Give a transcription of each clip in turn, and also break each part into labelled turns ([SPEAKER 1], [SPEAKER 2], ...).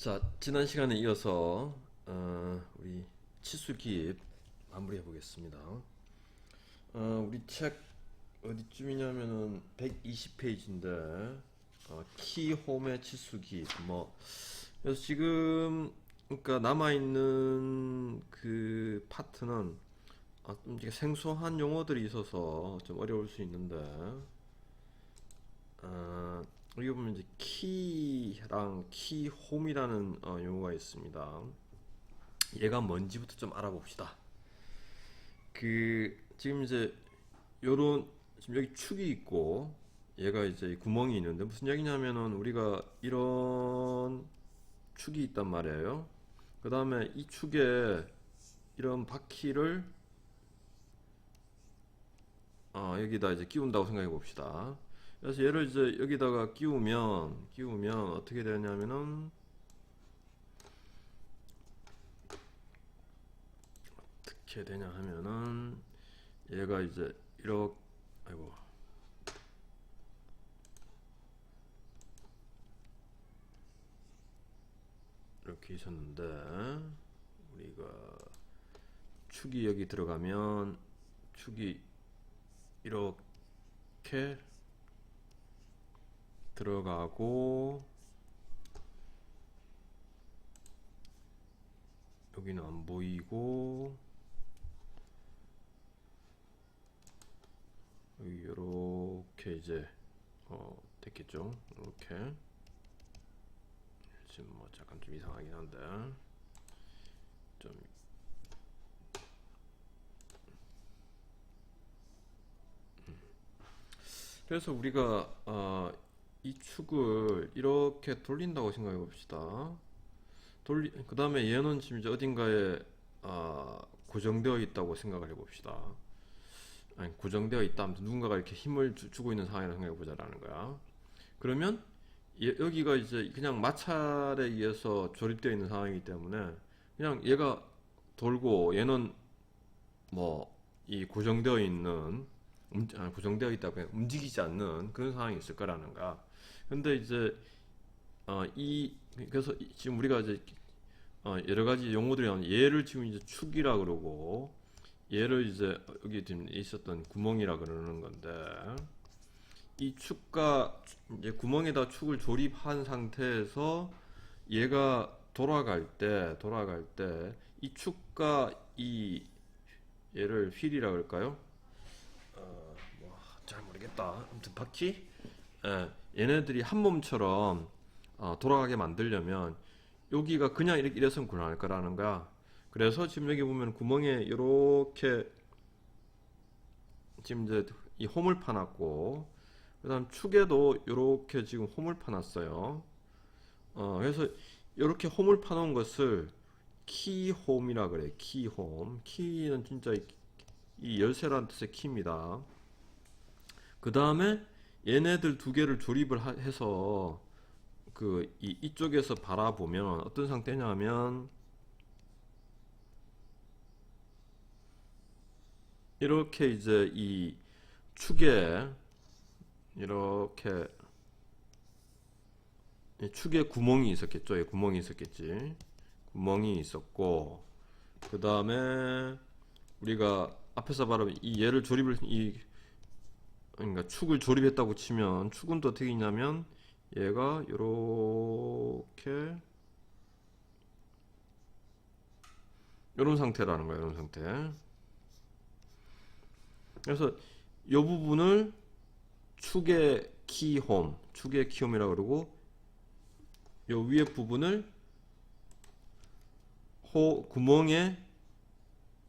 [SPEAKER 1] 자, 지난 시간에 이어서 어, 우리 치수 기입 마무리해 보겠습니다. 어, 우리 책 어디쯤이냐면은 120페이지인데 어, 키홈의 치수 기입 뭐 그래서 지금 그러니까 남아 있는 그 파트는 아, 좀 생소한 용어들이 있어서 좀 어려울 수 있는데 어, 여기 보면 이제 키랑 키홈이라는 어, 용어가 있습니다. 얘가 뭔지부터 좀 알아봅시다. 그 지금 이제 요런 지금 여기 축이 있고 얘가 이제 구멍이 있는데 무슨 얘기냐면은 우리가 이런 축이 있단 말이에요. 그 다음에 이 축에 이런 바퀴를 어, 여기다 이제 끼운다고 생각해 봅시다. 그래서 얘를 이제 여기다가 끼우면 끼우면 어떻게 되냐면은 어떻게 되냐 하면은 얘가 이제 이렇게 아이고. 이렇게 있었는데 우리가 축이 여기 들어가면 축이 이렇게 들어가고 여기는 안 보이고 이렇게 이제 어 됐겠죠? 이렇게. 지금 뭐 잠깐 좀 이상하긴 한데. 좀 음. 그래서 우리가 어, 이 축을 이렇게 돌린다고 생각해 봅시다. 돌리 그 다음에 얘는 지금 이제 어딘가에 아, 고정되어 있다고 생각을 해 봅시다. 아니 고정되어 있다 하면서 누군가가 이렇게 힘을 주, 주고 있는 상황이라고 생각해 보자라는 거야. 그러면 얘- 여기가 이제 그냥 마찰에 의해서 조립되어 있는 상황이기 때문에 그냥 얘가 돌고 얘는 뭐 이 고정되어 있는 음, 아, 고정되어 있다 그냥 움직이지 않는 그런 상황이 있을 거라는 거야. 근데 이제 어, 이 그래서 이- 지금 우리가 이제 어, 여러 가지 용어들이 나오는 얘를 지금 이제 축이라 그러고 얘를 이제 여기 지금 있었던 구멍이라 그러는 건데 이 축과 이제 구멍에다 축을 조립한 상태에서 얘가 돌아갈 때 돌아갈 때 이 축과 이 얘를 휠이라 그럴까요? 어, 뭐, 잘 모르겠다. 아무튼 바퀴? 예, 얘네들이 한 몸처럼 어, 돌아가게 만들려면 여기가 그냥 이렇게 이래서는 곤란할 거라는 거야. 그래서 지금 여기 보면 구멍에 이렇게 지금 이제 이 홈을 파놨고 그다음 축에도 이렇게 지금 홈을 파놨어요. 어, 그래서 이렇게 홈을 파놓은 것을 키홈이라 그래. 키홈. 키는 진짜 이, 이 열쇠라는 뜻의 키입니다. 그 다음에 얘네들 두 개를 조립을 하- 해서 그 이, 이쪽에서 바라보면 어떤 상태냐면 이렇게 이제 이 축에 이렇게 이 축에 구멍이 있었겠죠. 예, 구멍이 있었겠지. 구멍이 있었고 그 다음에 우리가 앞에서 바로 이 얘를 조립을 이 그러니까 축을 조립했다고 치면 축은 또 어떻게 있냐면 얘가 요렇게 요런 상태라는 거예요. 요런 상태. 그래서 요 부분을 축의 키홈, 축의 키홈이라고 그러고 요 위에 부분을 호 구멍의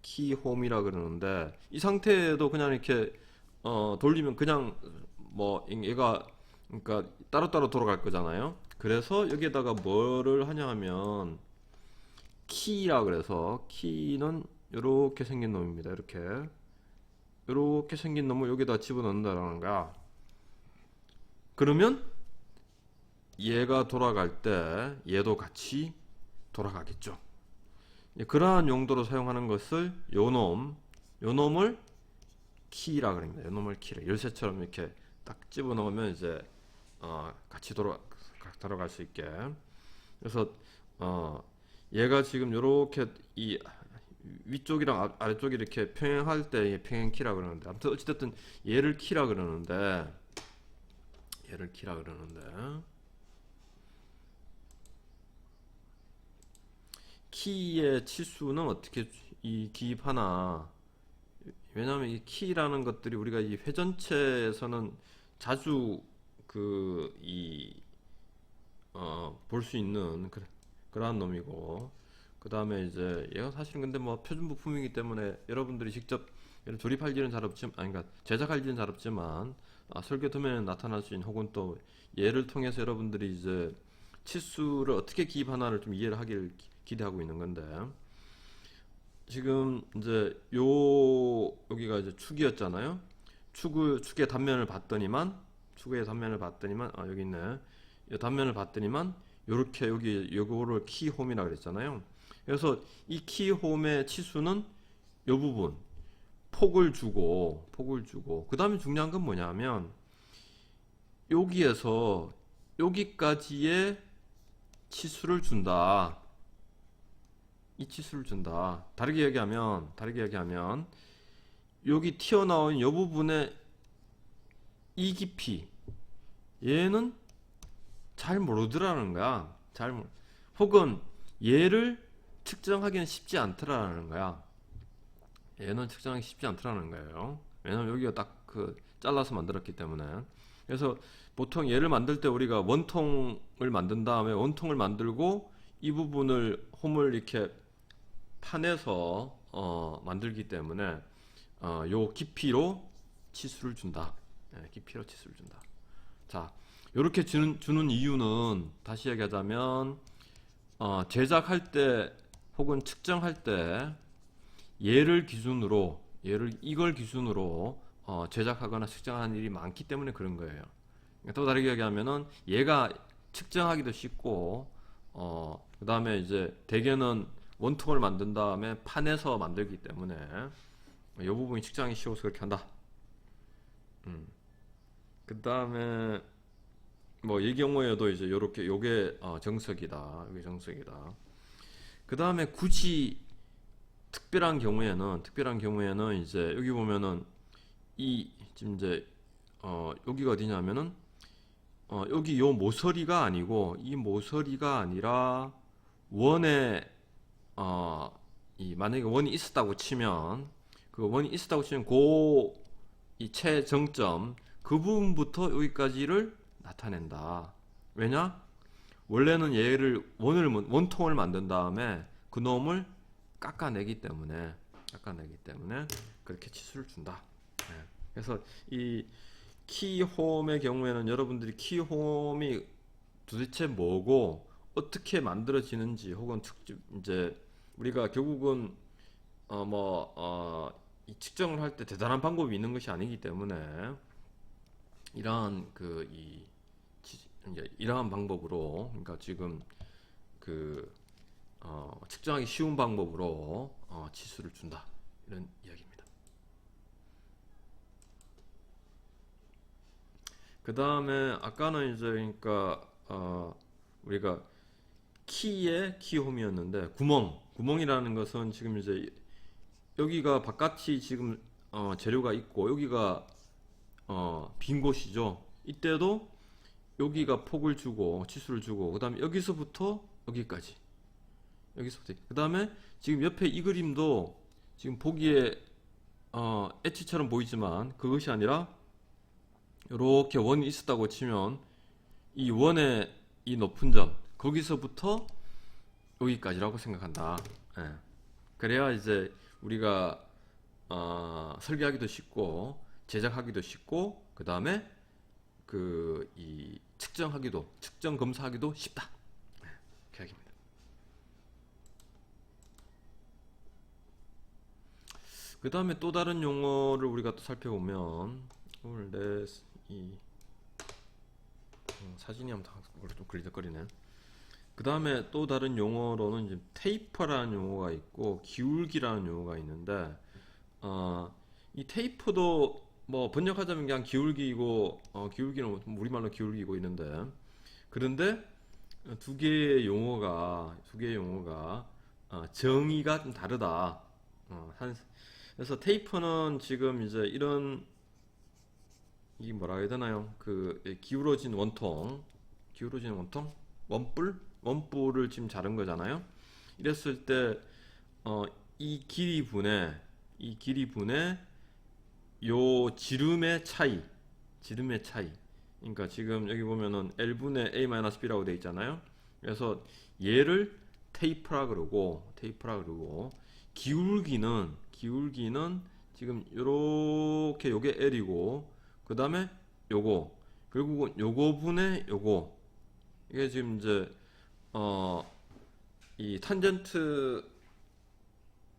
[SPEAKER 1] 키홈이라 그러는데 이 상태에도 그냥 이렇게 어, 돌리면 그냥 뭐 얘가 그러니까 따로따로 돌아갈 거잖아요. 그래서 여기에다가 뭐를 하냐 하면 키라 그래서 키는 이렇게 생긴 놈입니다. 이렇게 이렇게 생긴 놈을 여기다 집어넣는다라는 거야. 그러면 얘가 돌아갈 때 얘도 같이 돌아가겠죠. 예, 그러한 용도로 사용하는 것을 요놈, 요놈을 키라 그럽니다. 요놈을 키라. 열쇠처럼 이렇게 딱 집어 넣으면 이제 어, 같이 돌아 돌아갈 수 있게. 그래서 어, 얘가 지금 요렇게 이 위쪽이랑 아- 아래쪽이 이렇게 평행할 때 평행 키라 그러는데 아무튼 어찌됐든 얘를 키라 그러는데 얘를 키라 그러는데 키의 치수는 어떻게 이 기입하나 왜냐하면 이 키라는 것들이 우리가 이 회전체에서는 자주 그 이 어, 볼 수 있는 그, 그러한 놈이고. 그 다음에 이제 얘가 사실은 근데 뭐 표준 부품이기 때문에 여러분들이 직접 조립할 일은 잘 없지만 아니 그러니까 제작할 일은 잘 없지만 아, 설계 도면에 나타날 수 있는 혹은 또 얘를 통해서 여러분들이 이제 치수를 어떻게 기입하나를 좀 이해를 기- 기대하고 있는 건데 지금 이제 요 여기가 이제 축이었잖아요. 축을 축의 단면을 봤더니만 축의 단면을 봤더니만 아 여기 있네. 이 단면을 봤더니만 요렇게 여기 요거를 키홈이라 그랬잖아요. 그래서 이 키홈의 치수는 요 부분 폭을 주고 폭을 주고 그다음에 중요한 건 뭐냐면 여기에서 여기까지의 치수를 준다. 이 치수를 준다. 다르게 얘기하면 다르게 얘기하면 여기 튀어나온 이 부분의 이 깊이 얘는 잘 모르더라는 거야. 잘 모르. 혹은 얘를 측정하기는 쉽지 않더라는 거야. 얘는 측정하기 쉽지 않더라는 거예요. 왜냐면 여기가 딱 그 잘라서 만들었기 때문에. 그래서 보통 얘를 만들 때 우리가 원통을 만든 다음에 원통을 만들고 이 부분을 홈을 이렇게 파내서 어, 만들기 때문에 어, 요 깊이로 치수를 준다. 예, 깊이로 치수를 준다. 자, 이렇게 주는, 주는 이유는 다시 얘기하자면 어, 제작할 때 혹은 측정할 때 얘를 기준으로 얘를 이걸 기준으로 어, 제작하거나 측정하는 일이 많기 때문에 그런 거예요. 그러니까 또 다르게 얘기하면은 얘가 측정하기도 쉽고 어, 그 다음에 이제 대개는 원통을 만든 다음에 판에서 만들기 때문에 이 부분이 측정이 쉬워서 그렇게 한다. 음. 그 다음에 뭐 이 경우에도 이제 요렇게 요게 어, 정석이다. 요게 정석이다. 그 다음에 굳이 특별한 경우에는 특별한 경우에는 이제 여기 보면은 이 지금 이제 어 여기가 어디냐면은 어 여기 요 모서리가 아니고 이 모서리가 아니라 원에 어 이 만약에 원이 있었다고 치면 그 원이 있었다고 치면 고 이 최정점 그 부분부터 여기까지를 나타낸다. 왜냐? 원래는 얘를 원을 원통을 만든 다음에 그 놈을 깎아내기 때문에 깎아내기 때문에 그렇게 치수를 준다. 예. 그래서 이 키홈의 경우에는 여러분들이 키홈이 도대체 뭐고 어떻게 만들어지는지 혹은 특집 이제 우리가 결국은 어 뭐어이 측정을 할 때 대단한 방법이 있는 것이 아니기 때문에 이러한 그 이 이제 이러한 방법으로 그러니까 지금 그 어, 측정하기 쉬운 방법으로 어, 치수를 준다 이런 이야기입니다. 그 다음에 아까는 이제 그러니까 어, 우리가 키의 키홈이었는데 구멍 구멍이라는 것은 지금 이제 여기가 바깥이 지금 어, 재료가 있고 여기가 어, 빈 곳이죠. 이때도 여기가 폭을 주고 치수를 주고 그 다음에 여기서부터 여기까지 여기서부터 그 다음에 지금 옆에 이 그림도 지금 보기에 어, 엣지처럼 보이지만 그것이 아니라 이렇게 원이 있었다고 치면 이 원의 이 높은 점 거기서부터 여기까지라고 생각한다. 예. 그래야 이제 우리가 어, 설계하기도 쉽고 제작하기도 쉽고 그 다음에 그 이 측정하기도 측정 검사하기도 쉽다. 네, 계약입니다. 그 다음에 또 다른 용어를 우리가 또 살펴보면 오늘 내이 어, 사진이 한번 좀 걸리적거리네. 그 다음에 또 다른 용어로는 이제 테이퍼라는 용어가 있고 기울기라는 용어가 있는데 어, 이 테이프도 뭐 번역하자면 그냥 기울기고 어, 기울기는 우리말로 기울기고 있는데 그런데 두 개의 용어가 두 개의 용어가 어, 정의가 좀 다르다. 어, 한, 그래서 테이퍼는 지금 이제 이런 이게 뭐라 해야 되나요? 그 예, 기울어진 원통, 기울어진 원통, 원뿔, 원뿔을 지금 자른 거잖아요. 이랬을 때, 어, 이 길이 분의 이 길이 분의 요 지름의 차이, 지름의 차이. 그러니까 지금 여기 보면은 L분의 A-B라고 돼 있잖아요. 그래서 얘를 테이프라 그러고 테이프라 그러고 기울기는 기울기는 지금 요렇게 요게 L이고 그 다음에 요거 결국은 요거 분의 요거 이게 지금 이제 어 이 탄젠트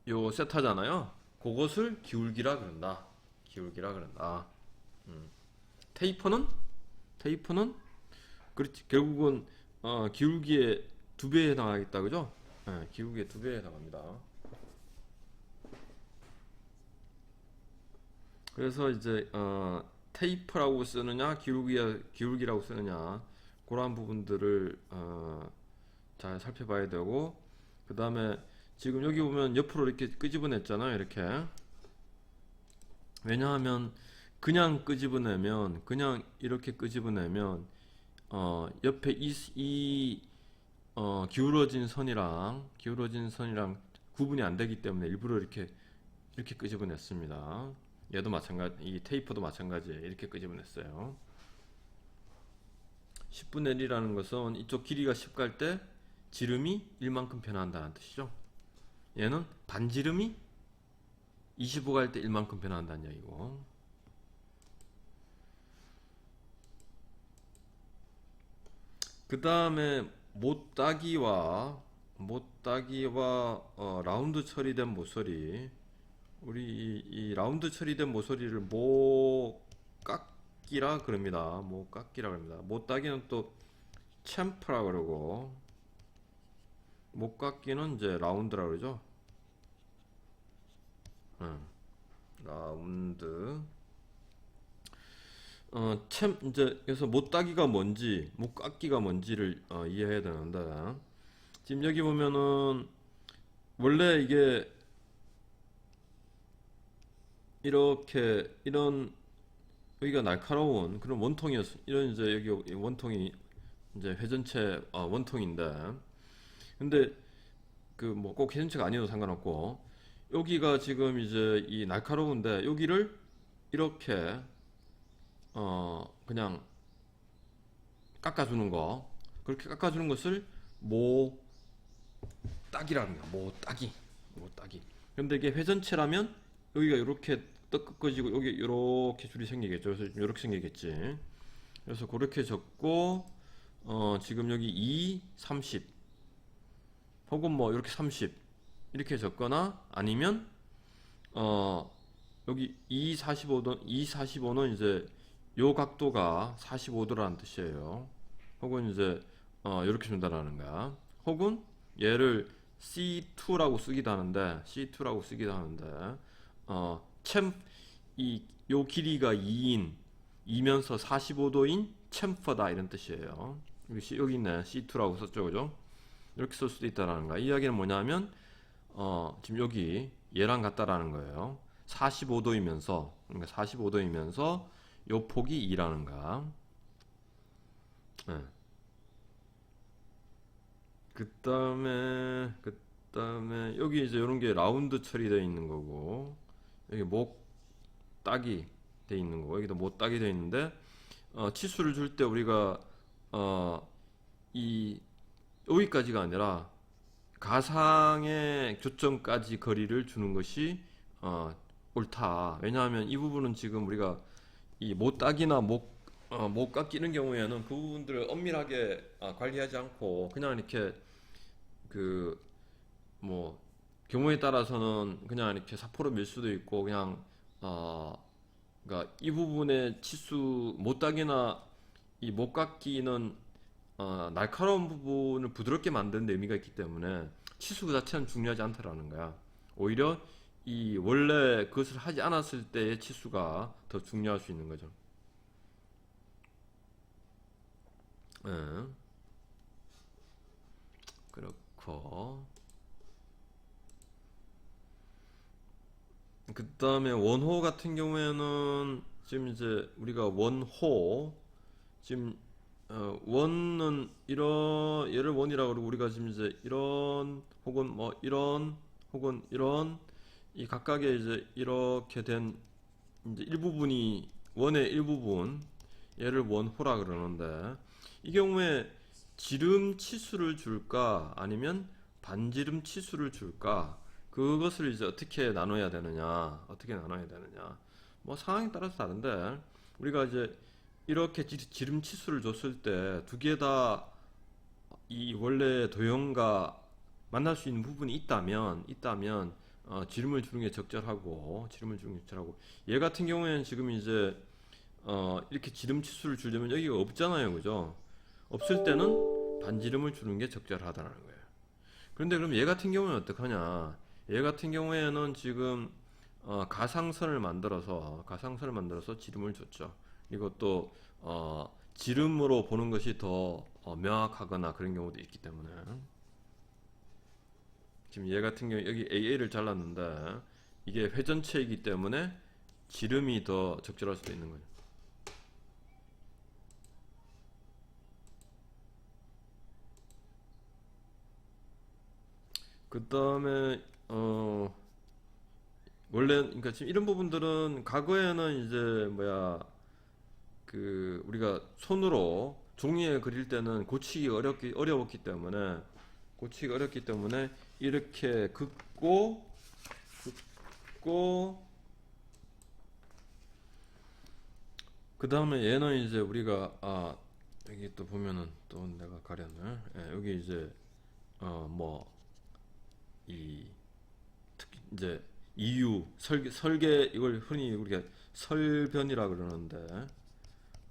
[SPEAKER 1] 요 세타잖아요. 그것을 기울기라 그런다. 기울기라 그런다. 음. 테이퍼는 테이퍼는 그렇지 결국은 어, 기울기의 두 배에 해당하겠다 그죠? 예, 기울기의 두 배에 해당합니다. 그래서 이제 어, 테이프라고 쓰느냐 기울기 기울기라고 쓰느냐 그러한 부분들을 어, 잘 살펴봐야 되고 그 다음에 지금 여기 보면 옆으로 이렇게 끄집어냈잖아요 이렇게 왜냐하면 그냥 끄집어내면 그냥 이렇게 끄집어내면 어, 옆에 이, 이 어, 기울어진 선이랑 기울어진 선이랑 구분이 안 되기 때문에 일부러 이렇게 이렇게 끄집어냈습니다. 얘도 마찬가지, 이 테이퍼도 마찬가지에 이렇게 끄집어냈어요. 10분의 1이라는 것은 이쪽 길이가 10 갈 때 지름이 1만큼 변화한다는 뜻이죠. 얘는 반지름이 25 갈 때 1만큼 변화한다는 얘기고. 그 다음에 못따기와 못따기와 어, 라운드 처리된 모서리 우리 이, 이 라운드 처리된 모서리를 못깎기라 그럽니다. 못깎기라 그럽니다. 못따기는 또 챔프라 그러고 못깎기는 이제 라운드라 그러죠. 응. 라운드 어, 참 이제 그래서 못 따기가 뭔지 못 깎기가 뭔지를 어, 이해해야 되는데 지금 여기 보면은 원래 이게 이렇게 이런 여기가 날카로운 그런 원통이었 이런 이제 여기 원통이 이제 회전체 어, 원통인데 근데 그 뭐꼭 회전체가 아니어도 상관없고 여기가 지금 이제 이 날카로운데 여기를 이렇게 어 그냥 깎아주는 거 그렇게 깎아주는 것을 모 따기라는 거야. 모 따기 모 따기 근데 이게 회전체라면 여기가 이렇게 떡 꺾어지고 여기 이렇게 줄이 생기겠죠. 그래서 이렇게 생기겠지. 그래서 그렇게 적고 어 지금 여기 2 30 혹은 뭐 이렇게 30 이렇게 적거나 아니면 어 여기 2 45도 2 45는 이제 요 각도가 45도라는 뜻이에요. 혹은 이제 어, 이렇게 준다라는 거야. 혹은 얘를 C2라고 쓰기도 하는데 C2라고 쓰기도 하는데 어, 챔이요 길이가 2인 이면서 45도인 챔퍼다 이런 뜻이에요. 여기 있네 C2라고 썼죠, 그죠? 이렇게 쓸 수도 있다라는 거야. 이 이야기는 뭐냐면 어, 지금 여기 얘랑 같다라는 거예요. 45도이면서 그러니까 45도이면서 요 폭이 2라는가. 네. 그 다음에, 그 다음에, 여기 이제 이런 게 라운드 처리되어 있는 거고, 여기 목 따기 돼 있는 거고, 여기도 못 따기 돼 있는데, 어, 치수를 줄 때 우리가, 어, 이, 여기까지가 아니라, 가상의 교점까지 거리를 주는 것이, 어, 옳다. 왜냐하면 이 부분은 지금 우리가 이 못 따기나 못, 어, 못 깎이는 경우에는 그 부분들을 엄밀하게 아, 관리하지 않고 그냥 이렇게 그 뭐 경우에 따라서는 그냥 이렇게 사포로 밀 수도 있고 그냥 어 그러니까 이 부분의 치수 못 따기나 이 못 깎기는 어, 날카로운 부분을 부드럽게 만드는 데 의미가 있기 때문에 치수 그 자체는 중요하지 않다라는 거야. 오히려 이 원래 그것을 하지 않았을 때의 치수가 더 중요할 수 있는 거죠. 예. 그렇고 그 다음에 원호 같은 경우에는 지금 이제 우리가 원호 지금 어, 원은 이런 얘를 원이라고 그러고 우리가 지금 이제 이런 혹은 뭐 이런 혹은 이런 이 각각의 이제 이렇게 된 이제 일부분이 원의 일부분 얘를 원호라 그러는데 이 경우에 지름 치수를 줄까 아니면 반지름 치수를 줄까? 그것을 이제 어떻게 나눠야 되느냐 어떻게 나눠야 되느냐. 뭐 상황에 따라서 다른데 우리가 이제 이렇게 지- 지름 치수를 줬을 때 두 개 다 이 원래 도형과 만날 수 있는 부분이 있다면 있다면 어, 지름을 주는 게 적절하고 지름을 주는 게 적절하고. 얘 같은 경우에는 지금 이제 어, 이렇게 지름 치수를 주려면 여기가 없잖아요. 그죠? 없을 때는 반지름을 주는 게 적절하다는 거예요. 그런데 그럼 얘 같은 경우는 어떡하냐? 얘 같은 경우에는 지금 어, 가상선을 만들어서 가상선을 만들어서 지름을 줬죠 또 어, 지름으로 보는 것이 더 어, 명확하거나 그런 경우도 있기 때문에 지금 얘 같은 경우 여기 AA를 잘랐는데 이게 회전체이기 때문에 지름이 더 적절할 수도 있는 거예요. 그 다음에 어 원래 그러니까 지금 이런 부분들은 과거에는 이제 뭐야 그 우리가 손으로 종이에 그릴 때는 고치기 어렵기 어려웠기 때문에 고치기 어렵기 때문에 이렇게 긋고 긋고 그 다음에 얘는 이제 우리가 아 여기 또 보면은 또 내가 가렸네 예, 여기 이제 어 뭐 이 특히 이제 이유 설계 설계 이걸 흔히 우리가 설변이라 그러는데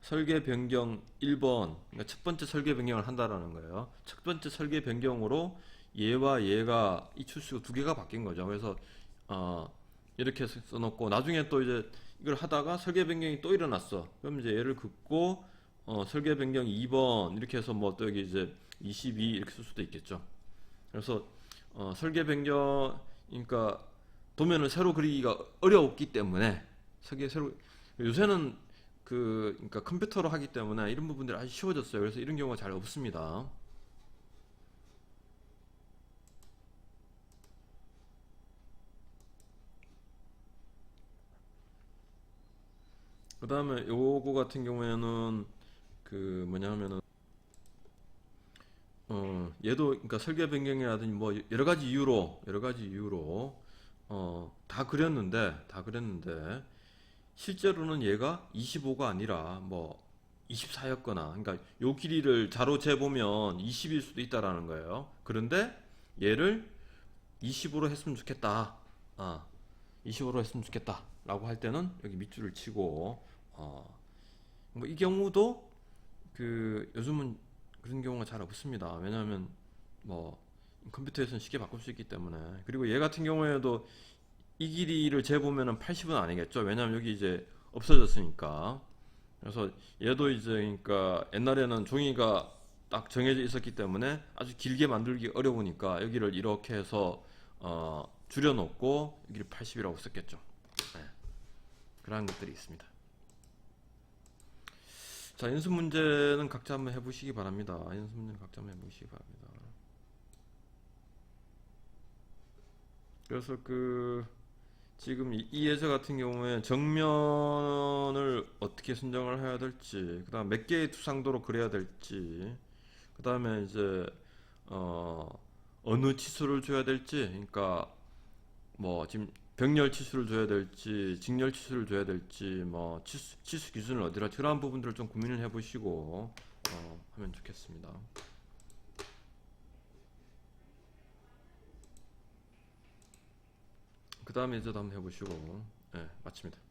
[SPEAKER 1] 설계 변경 1번 그러니까 첫 번째 설계 변경을 한다라는 거예요. 첫 번째 설계 변경으로 얘와 얘가 이 추수가 두 개가 바뀐 거죠. 그래서 어 이렇게 써- 써놓고 나중에 또 이제 이걸 하다가 설계 변경이 또 일어났어. 그럼 이제 얘를 긋고 어 설계 변경 2번 이렇게 해서 뭐 또 여기 이제 22 이렇게 쓸 수도 있겠죠. 그래서 어 설계 변경 그러니까 도면을 새로 그리기가 어려웠기 때문에 설계 새로 요새는 그 그러니까 컴퓨터로 하기 때문에 이런 부분들이 아주 쉬워졌어요. 그래서 이런 경우가 잘 없습니다. 그 다음에 요거 같은 경우에는 그 뭐냐 하면은 어 얘도 그러니까 설계 변경이라든지 뭐 여러 가지 이유로 여러 가지 이유로 어 다 그렸는데 다 그렸는데 실제로는 얘가 25가 아니라 뭐 24였거나 그러니까 요 길이를 자로 재보면 20일 수도 있다라는 거예요. 그런데 얘를 20으로 했으면 좋겠다. 아, 25로 했으면 좋겠다 라고 할 때는 여기 밑줄을 치고 어, 뭐 이 경우도 그 요즘은 그런 경우가 잘 없습니다. 왜냐하면 뭐 컴퓨터에서는 쉽게 바꿀 수 있기 때문에 그리고 얘 같은 경우에도 이 길이를 재보면은 80은 아니겠죠. 왜냐하면 여기 이제 없어졌으니까. 그래서 얘도 이제 그러니까 옛날에는 종이가 딱 정해져 있었기 때문에 아주 길게 만들기 어려우니까 여기를 이렇게 해서 어, 줄여놓고 여기를 80이라고 썼겠죠. 네. 그러한 것들이 있습니다. 자, 연습 문제는 각자 한번 해보시기 바랍니다. 연습 문제는 각자 한번 해보시기 바랍니다. 그래서 그 지금 이, 이 예제 같은 경우에 정면을 어떻게 선정을 해야 될지, 그 다음 몇 개의 투상도로 그려야 될지, 그 다음에 이제 어 어느 치수를 줘야 될지, 그러니까 뭐 지금 병렬 치수를 줘야 될지, 직렬 치수를 줘야 될지, 뭐 치수, 치수 기준을 어디라 그런 부분들을 좀 고민을 해보시고 어, 하면 좋겠습니다. 그 다음에 이제 한번 해보시고, 예, 마칩니다.